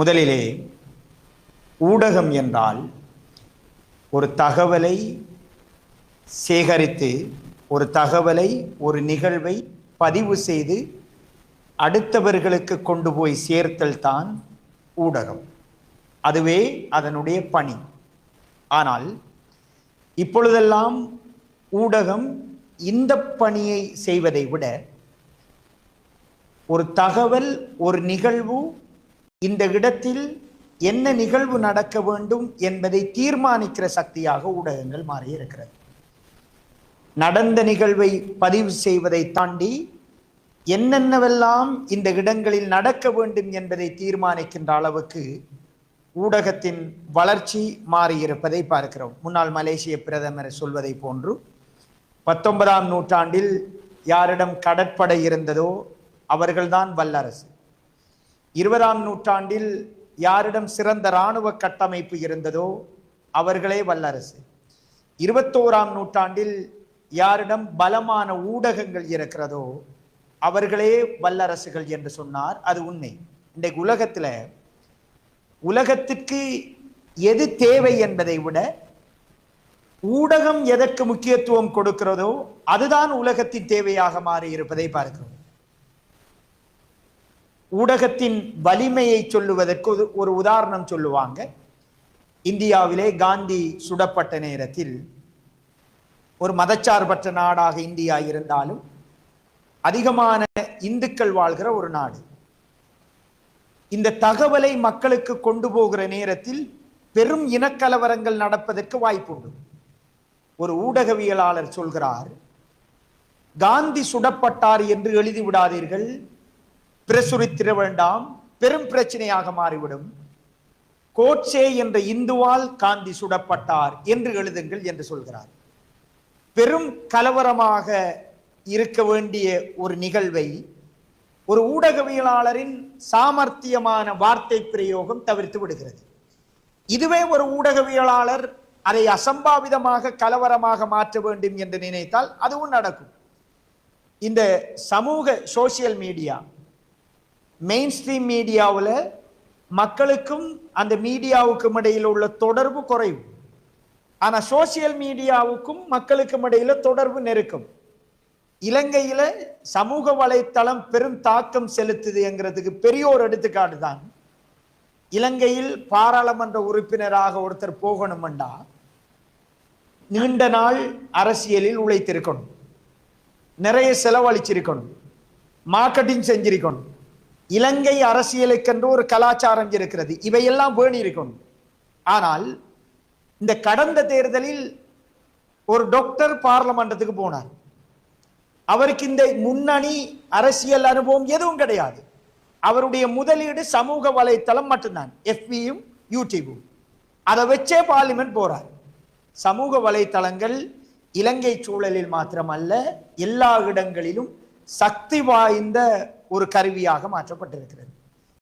முதலிலே ஊடகம் என்றால் ஒரு தகவலை சேகரித்து ஒரு தகவலை ஒரு நிகழ்வை பதிவு செய்து அடுத்தவர்களுக்கு கொண்டு போய் சேர்த்தல் தான் ஊடகம். அதுவே அதனுடைய பணி. ஆனால் இப்பொழுதெல்லாம் ஊடகம் இந்த பணியை செய்வதை விட ஒரு தகவல் ஒரு நிகழ்வு இந்த இடத்தில் என்ன நிகழ்வு நடக்க வேண்டும் என்பதை தீர்மானிக்கிற சக்தியாக ஊடகங்கள் மாறி இருக்கிறது. நடந்த நிகழ்வை பதிவு செய்வதை தாண்டி என்னென்னவெல்லாம் இந்த இடங்களில் நடக்க வேண்டும் என்பதை தீர்மானிக்கின்ற அளவுக்கு ஊடகத்தின் வளர்ச்சி மாறியிருப்பதை பார்க்கிறோம். முன்னாள் மலேசிய பிரதமர் சொல்வதை போன்று பத்தொன்பதாம் நூற்றாண்டில் யாரிடம் கடற்படை இருந்ததோ அவர்கள்தான் வல்லரசு. இருபதாம் நூற்றாண்டில் யாரிடம் சிறந்த இராணுவ கட்டமைப்பு இருந்ததோ அவர்களே வல்லரசு. இருபத்தோராம் நூற்றாண்டில் யாரிடம் பலமான ஊடகங்கள் இருக்கிறதோ அவர்களே வல்லரசுகள் என்று சொன்னார். அது உண்மை. இன்றைக்கு உலகத்தில் உலகத்திற்கு எது தேவை என்பதை விட ஊடகம் எதற்கு முக்கியத்துவம் கொடுக்கிறதோ அதுதான் உலகத்தின் தேவையாக மாறி இருப்பதை பார்க்கிறோம். ஊடகத்தின் வலிமையை சொல்லுவதற்கு ஒரு- ஒரு உதாரணம் சொல்லுவாங்க. இந்தியாவிலே காந்தி சுடப்பட்ட நேரத்தில் ஒரு மதச்சார்பற்ற நாடாக இந்தியா இருந்தாலும் அதிகமான இந்துக்கள் வாழ்கிற ஒரு நாடு. இந்த தகவலை மக்களுக்கு கொண்டு போகிற நேரத்தில் பெரும் இனக்கலவரங்கள் நடப்பதற்கு வாய்ப்புண்டு. ஒரு ஊடகவியலாளர் சொல்கிறார் காந்தி சுடப்பட்டார் என்று எழுதி விடாதீர்கள். பிரசுரித்திட வேண்டாம் பெரும் பிரச்சனையாக மாறிவிடும். கோட்சே என்ற இந்துவால் காந்தி சுடப்பட்டார் என்று எழுதுங்கள் என்று சொல்கிறார். பெரும் கலவரமாக இருக்க வேண்டிய ஒரு நிகழ்வை ஒரு ஊடகவியலாளரின் சாமர்த்தியமான வார்த்தை பிரயோகம் தவிர்த்து விடுகிறது. இதுவே ஒரு ஊடகவியலாளர் அதை அசம்பாவிதமாக கலவரமாக மாற்ற வேண்டும் என்று நினைத்தால் அதுவும் நடக்கும். இந்த சமூக சோசியல் மீடியா மெயின் ஸ்ட்ரீம் மீடியாவில் மக்களுக்கும் அந்த மீடியாவுக்கும் இடையில் உள்ள தொடர்பு குறையும். ஆனால் சோசியல் மீடியாவுக்கும் மக்களுக்கும் இடையில் தொடர்பு நெருக்கம். இலங்கையில் சமூக வலைத்தளம் பெரும் தாக்கம் செலுத்துதுங்கிறதுக்கு பெரிய ஒரு எடுத்துக்காட்டு தான். இலங்கையில் பாராளுமன்ற உறுப்பினராக ஒருத்தர் போகணுமெண்டா நீண்ட நாள் அரசியலில் உழைத்திருக்கணும். நிறைய செலவழிச்சிருக்கணும். மார்க்கெட்டிங் செஞ்சிருக்கணும். இலங்கை அரசியலுக்கென்று ஒரு கலாச்சாரம் இருக்கிறது. இவையெல்லாம் வேணி இருக்கணும். ஆனால் இந்த கடந்த தேர்தலில் ஒரு டாக்டர் பார்லமெண்டத்துக்கு போனார். அவருக்கு இந்த முன்னணி அரசியல் அனுபவம் எதுவும் கிடையாது. அவருடைய முதலீடு சமூக வலைத்தளம் மட்டும்தான். எஃபியும் யூடியூபும் அதை வச்சே பார்லிமெண்ட் போறார். சமூக வலைத்தளங்கள் இலங்கை சூழலில் மாத்திரமல்ல எல்லா இடங்களிலும் சக்தி வாய்ந்த ஒரு கருவியாக மாற்றப்பட்டிருக்கிறது.